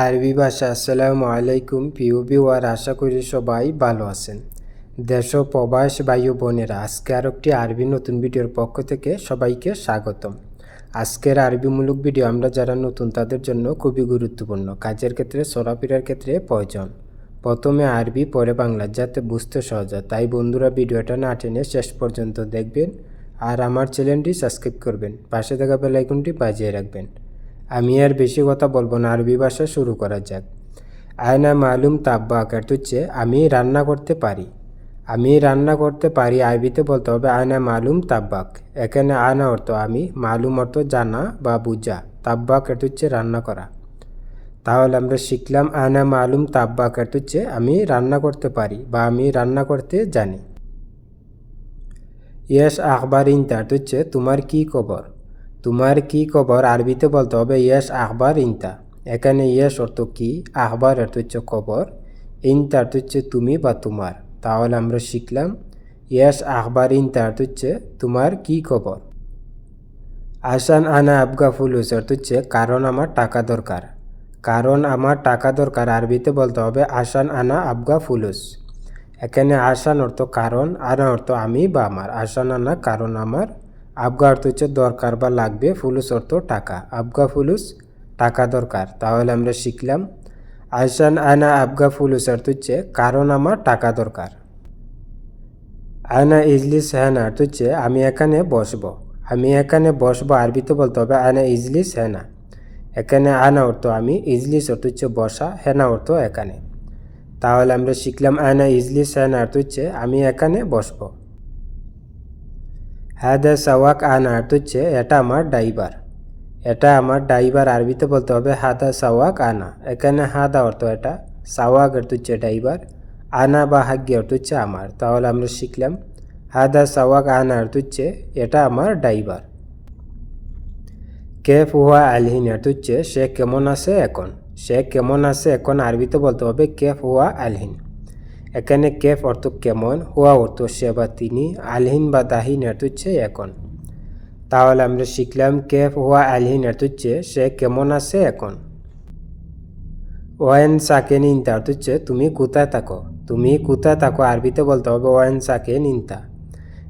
আরবি ভাষা, আসসালামু আলাইকুম প্রিয় ভিউয়ার আশা করি সবাই ভালো আছেন। দেশ প্রবাস বায়ু বোনেরা, আজকে আর একটি আরবি নতুন ভিডিওর পক্ষ থেকে সবাইকে স্বাগতম। আজকের আরবিমূলক ভিডিও আমরা যারা নতুন, তাদের জন্য খুবই গুরুত্বপূর্ণ। কাজের ক্ষেত্রে, চলাফেরার ক্ষেত্রে প্রয়োজন। প্রথমে আরবি, পরে বাংলা, যাতে বুঝতে সহজ হয়। তাই বন্ধুরা, ভিডিওটা না টেনে শেষ পর্যন্ত দেখবেন। আর আমার চ্যানেলটি সাবস্ক্রাইব করবেন। পাশে থাকা বেলাইকনটি বাজিয়ে রাখবেন। আমি আর বেশি কথা বলব না, আরবি ভাষা শুরু করা যাক। আয়না মালুম তাব্বা এর হচ্ছে আমি রান্না করতে পারি। আমি রান্না করতে পারি, আরবিতে বলতে হবে আয়না মালুম তাব্বাক। এখানে আয়না অর্থ আমি, মালুম অর্থ জানা বা বুঝা। তাব্বাক এর হচ্ছে রান্না করা। তাহলে আমরা শিখলাম, আয়না মালুম তাব্বাক এর হচ্ছে আমি রান্না করতে পারি বা আমি রান্না করতে জানি। ইয়েস আখবার ইনতা হচ্ছে তোমার কি খবর? তোমার কি খবর? আরবিতে বলতে হবে, ইয়েস আহবার ইনতা। এখানে ইয়েস অর্থ কি? আহবার অর্থ হচ্ছে খবর। ইনতা অর্থ হচ্ছে তুমি বা তোমার। তাহলে আমরা শিখলাম, ইয়েস আহবার ইনতা অর্থ হচ্ছে তোমার কি খবর? আসান আনা আবগা ফুলুস অর্থ হচ্ছে, কারণ আমার টাকা দরকার। কারণ আমার টাকা দরকার, আরবিতে বলতে হবে, আসান আনা আবগা ফুলুস। এখানে আসান অর্থ কারণ, আনা অর্থ আমি বা আমার। আসান আনা কারণ আমার আবগা অর্থ হচ্ছে দরকার বা লাগবে, ফুলুস অর্থ টাকা। আবগা ফুলুস, টাকা দরকার। তাহলে আমরা শিখলাম আসান আনা আবগা ফুলুস অর্থ হচ্ছে, কারণ আমার টাকা দরকার। আয়না ইজলিস হ্যানা অর্থ হচ্ছে, আমি এখানে বসবো। আমি এখানে বসবো আরবিতে বলতে হবে আয়না ইজলিস হ্যানা এখানে আনা অর্থ আমি, ইজলিস অর্থ হচ্ছে বসা, হেনা অর্থ এখানে। তাহলে আমরা শিখলাম আয়না ইজলিস হ্যানা অর্থ হচ্ছে, আমি এখানে বসবো। হাদা সাওয়াক আনা অর্থ হচ্ছে এটা আমার ড্রাইভার। এটা আমার ড্রাইভার আরবিতে বলতে হবে হাদা সাওয়াক আনা। এখানে হাদা অর্থ এটা, সাওয়াক অর্থ হচ্ছে ড্রাইভার, আনা বা হাগ্য অর্থ হচ্ছে আমার। তাহলে আমরা শিখলাম হাদা সাওয়াক আনা অর্থ হচ্ছে, এটা আমার ড্রাইভার। কেফ হুয়া আলহিন অর্থ হচ্ছে, সে কেমন আছে এখন? সে কেমন আছে এখন আরবিতে বলতে হবে, কেফ হুয়া আলহিন। এখানে কেফ অর্থ কেমন, হুয়া অর্থ সে বা তিনি, আলহিন বা দাহিন অর্থ হচ্ছে এখন। তাহলে আমরা শিখলাম কেফ, হুয়া, আলহিন অর্থ হচ্ছে সে কেমন আছে এখন। ওয়েন সাকেন ইনতা অর্থ হচ্ছে তুমি কোথায় থাকো? তুমি কোথায় থাকো? আরবিতে বলতে হবে ওয়েন সাকেন ইনতা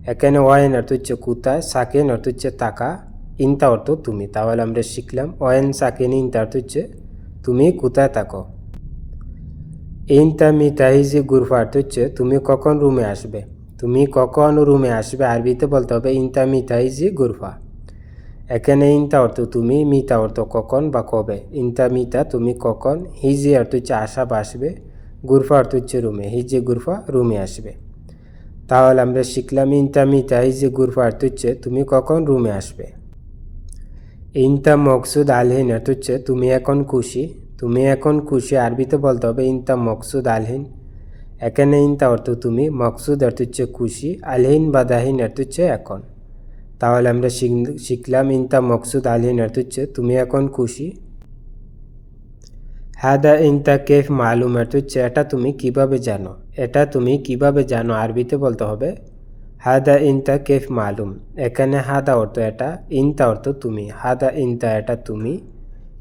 এখানে ওয়েন অর্থ হচ্ছে কোথায় সাকেন অর্থ হচ্ছে তাকা ইনতা অর্থ তুমি। তাহলে আমরা শিখলাম ওয়েন সাকেন ইনতা অর্থ হচ্ছে তুমি কোথায় থাকো? ইনতা মিতাহিজি গুরফা অর্থ হচ্ছে, তুমি কখন রুমে আসবে? তুমি কখন রুমে আসবে? আরবিতে বলতে হবে ইনতা মিতাহিজি গুরফা এখানে ইনতা অর্থ তুমি মিতা অর্থ কখন বা কবে। ইনতা মিতা তুমি কখন, হিজি অর্থ হচ্ছে আসা বা আসবে। গুরফা অর্থ হচ্ছে রুমে, হিজি গুরফা রুমে আসবে। তাহলে আমরা শিখলাম ইনতা মিতা হিজি গুরফা অর্থ হচ্ছে, তুমি কখন রুমে আসবে। ইনতা মকসুদ আলহিন অর্থ হচ্ছে, তুমি এখন খুশি তুমি এখন খুশি আরবিতে বলতে হবে, ইনতা মকসুদ আলহিন এখানে ইনতা অর্থ তুমি, মকসুদ অর্থ হচ্ছে খুশি আলহিন বা দাহিন অর্থ হচ্ছে এখন। তাহলে আমরা শিখলাম, ইনতা মকসুদ আলহিন অর্থ হচ্ছে তুমি এখন খুশি। হাদা ইনতা কেফ মালুম অর্থ হচ্ছে, এটা তুমি কীভাবে জানো? এটা তুমি কীভাবে জানো? আরবিতে বলতে হবে, হাদা ইনতা কেফ মালুম। এখানে হাদা অর্থ এটা, ইনতা অর্থ তুমি। হাদা ইনতা এটা তুমি।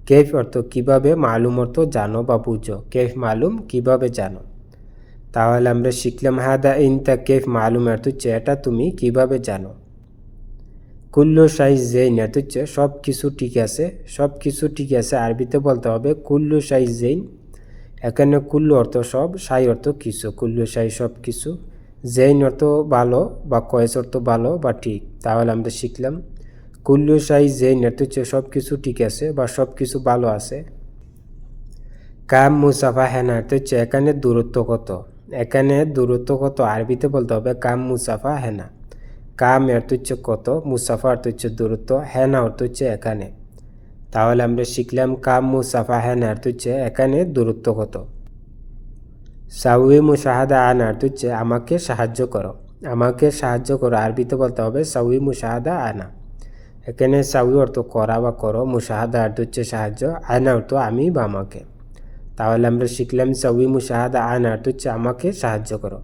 কেফ অর্থ কীভাবে মালুম অর্থ জানো বা বুঝো। কেফ মালুম কীভাবে জানো? তাহলে আমরা শিখলাম, হাদা ইনতা কেফ মালুম অর্থ হচ্ছে, এটা তুমি কীভাবে জানো? কুল্লু সাইজ জেইন অর্থ হচ্ছে সব কিছু ঠিক আছে সব কিছু ঠিক আছে। আরবিতে বলতে হবে, কুল্লু সাইজ জেইন। এখানে কুল্লু অর্থ সব সাই অর্থ কিছু। কুল্লু সাই সব কিছু জেইন অর্থ ভালো বা কয়েস অর্থ ভালো বা ঠিক। তাহলে আমরা শিখলাম কুল্লু সাই অর্থ হচ্ছে সব কিছু ঠিক আছে বা সব কিছু ভালো আছে, কাম মুসাফা হেনা অর্থ হচ্ছে এখানে দূরত্ব কত? এখানে দূরত্ব কত? আরবিতে বলতে হবে কাম মুসাফা হেনা কাম অর্থ হচ্ছে কত? মুসাফা অর্থ হচ্ছে দূরত্ব হেনা অর্থ হচ্ছে এখানে। তাহলে আমরা শিখলাম কাম মুসাফা হেনা অর্থ হচ্ছে এখানে দূরত্ব কত। সাউই মুশাহাদা আন অর্থ হচ্ছে আমাকে সাহায্য করো। আমাকে সাহায্য করো। আরবিতে বলতে হবে সাউই মুশাহাদা আনা এখানে সাউই অর্থ করা বা করো মুশাহাদা অর্থ হচ্ছে সাহায্য, আনা অর্থ আমি বা আমাকে। তাহলে আমরা শিখলাম সাউই মুশাহাদা আনা অর্থ হচ্ছে আমাকে সাহায্য করো।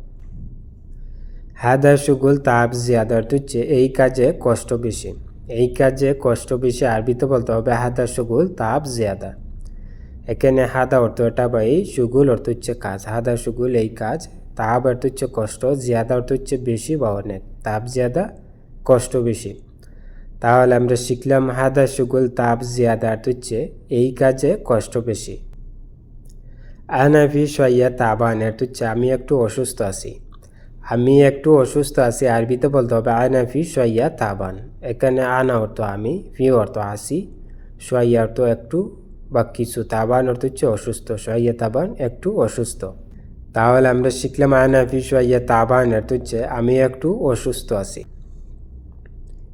হাদা সুগুল তাপ জিয়াদা অর্থ হচ্ছে এই কাজে কষ্ট বেশি। এই কাজে কষ্ট বেশি আরবিতে বলতে হবে হাদা সুগুল তাপ জিয়াদা। এখানে হাদা অর্থ এটা বা এই সুগুল অর্থ হচ্ছে কাজ। হাদা সুগুল এই কাজ তাপ অর্থ হচ্ছে কষ্ট, জিয়াদা অর্থ হচ্ছে বেশি বা অনেক। তাপ জিয়াদা, কষ্ট বেশি। তাহলে আমরা শিখলাম হাদা সুগুল তাপ জিয়াদা হচ্ছে এই কাজে কষ্ট বেশি। আনাফি সইয়া তাবান অর্থ হচ্ছে আমি একটু অসুস্থ আছি। আমি একটু অসুস্থ আছি, আরবিতে বলতে হবে আনাফি সইয়া তাবান। এখানে আনা অর্থ আমি ফি অর্থ আসি সইয়া অর্থ একটু বা কিছু, তাবান অর্থ হচ্ছে অসুস্থ সইয়া তাবান একটু অসুস্থ। তাহলে আমরা শিখলাম আনাফি সইয়া তাবান অর্থ হচ্ছে আমি একটু অসুস্থ আছি।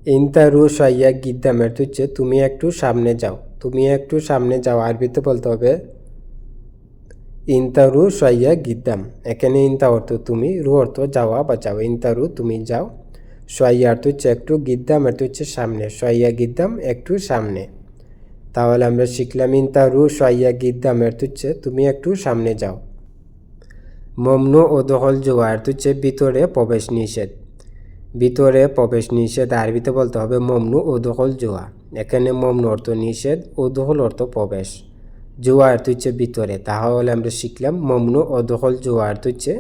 ইন্তারু সইয়া গিদ্দাম অর্থ হচ্ছে তুমি একটু সামনে যাও। তুমি একটু সামনে যাও আরবিতে বলতে হবে। ইন্তারু সইয়া গিদ্দাম এখানে ইন্তা অর্থ তুমি, রু অর্থ যাওয়া বা যাও ইন্তারু তুমি যাও। সইয়া অর্থ হচ্ছে একটু গিদ্দাম অর্থ হচ্ছে সামনে। সইয়া গিদ্দাম একটু সামনে। তাহলে আমরা শিখলাম ইন্তারু সইয়া গিদ্দাম অর্থ হচ্ছে তুমি একটু সামনে যাও। মমনু ও জোয়া অর্থ হচ্ছে ভিতরে প্রবেশ নিষেধ। ভিতরে প্রবেশ নিষেধ আরবিতে বলতে হবে মমনু ও দখল জোয়া। এখানে মমনু অর্থ নিষেধ ও দখল অর্থ প্রবেশ। জোয়া অর্থ হচ্ছে ভিতরে। তাহলে আমরা শিখলাম মমনু ও দখল জোয়া অর্থ হচ্ছে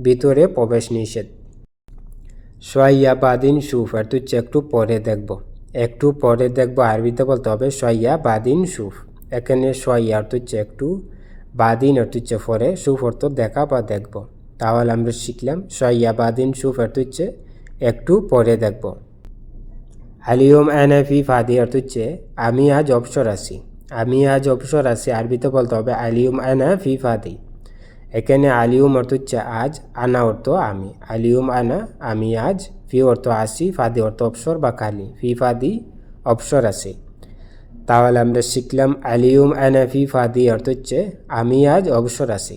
ভিতরে প্রবেশ নিষেধ। সোয়াইয়া বাদিন সুফ অর্থ হচ্ছে একটু পরে দেখব। একটু পরে দেখব আরবিতে বলতে হবে সোয়াইয়া বাদিন সুফ। এখানে সোয়াইয়া অর্থ হচ্ছে একটু, বাদিন অর্থ হচ্ছে পরে, সুফ অর্থ দেখা বা দেখব। তাহলে আমরা শিখলাম সোয়াইয়া বাদিন সুফ অর্থ হচ্ছে একটু পরে দেখব। আলিয়ম আনাফি ফাদি অর্থ হচ্ছে আমি আজ অবসর আছি, আমি আজ অবসর আছি আরবিতে বলতে হবে আলিউম আনা ফি ফাদি। এখানে আলিউম অর্থ হচ্ছে আজ আনা অর্থ আমি আলিউম আনা, আমি আজ ফি অর্থ আসি, ফাদি অর্থ অবসর বা খালি, ফি ফাদি অবসর আছে। তাহলে আমরা শিখলাম আলিউম আনা ফি ফাদি অর্থ হচ্ছে আমি আজ অবসর আছি।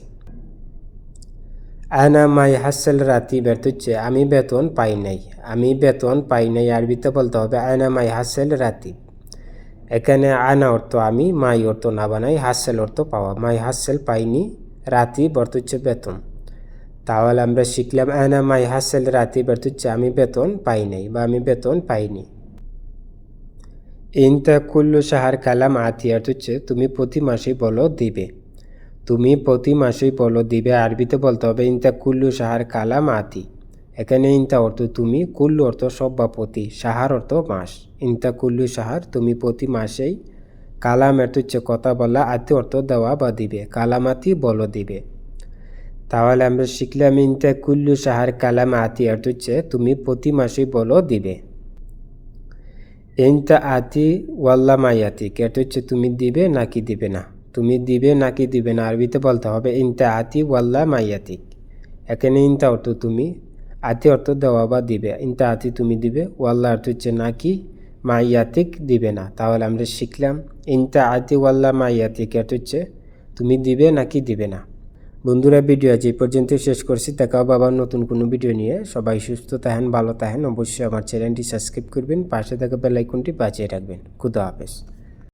আনা মাই হাসেল রাতি হচ্ছে আমি বেতন পাই নাই। আমি বেতন পাই নাই আরবিতে বলতে হবে আনা মাই হাসেল রাতি। এখানে আনা অর্থ আমি, মাই অর্থ না বানাই, হাসেল অর্থ পাওয়া। মাই হাসেল পাইনি, রাতি বর্ত হচ্ছে বেতন। তাহলে আমরা শিখলাম আনা মাই হাসেল রাতি বর্ত হচ্ছে আমি বেতন পাই নাই বা আমি বেতন পাইনি। ইনতা কুল্লু সাহার কালাম আতি অর্থ হচ্ছে তুমি প্রতি মাসেই বলো দিবে। তুমি প্রতি মাসেই বলো, দিবে আরবিতে বলতে হবে, ইনতা কুল্লু সাহার কালাম আতি। এখানে ইনতা অর্থ তুমি, কুল্লু অর্থ সব বা প্রতি সাহার অর্থ মাস। ইনতা কুল্লু সাহার তুমি প্রতি মাসেই কালাম অর্থ হচ্ছে কথা বলা, আতি অর্থ দেওয়া বা দিবে কালামাতি বলো, দিবে। তাহলে আমরা শিখলাম, ইনতা কুল্লু সাহার কালাম আতি অর্থ হচ্ছে তুমি প্রতি মাসেই বলো, দিবে। ইনতা আতি ওয়াল্লা মাইয়াতি অর্থ হচ্ছে তুমি দিবে নাকি দিবে না? তুমি দিবে নাকি দিবে না, আরবিতে বলতে হবে, ইনতা আতি ওয়াল্লা মাইয়াতিক। এখানে ইনতা অর্থ তুমি, আতি অর্থ দেওয়া বা দিবে। ইনতা আতি তুমি দিবে, ওয়াল্লা অর্থ হচ্ছে নাকি মাইয়াতিক দিবে না। তাহলে আমরা শিখলাম, ইনতা আতি ওয়াল্লা মাইয়াতিক অর্থ হচ্ছে, তুমি দিবে নাকি দিবে না? বন্ধুরা, ভিডিও আজ এই পর্যন্ত শেষ করছি। দেখাও বাবার নতুন কোনো ভিডিও নিয়ে। সবাই সুস্থ থাকেন, ভালো থাকেন। অবশ্যই আমার চ্যানেলটি সাবস্ক্রাইব করবেন, পাশে থাকা বেলাইকনটি বাঁচিয়ে রাখবেন। খুদা হাফেজ।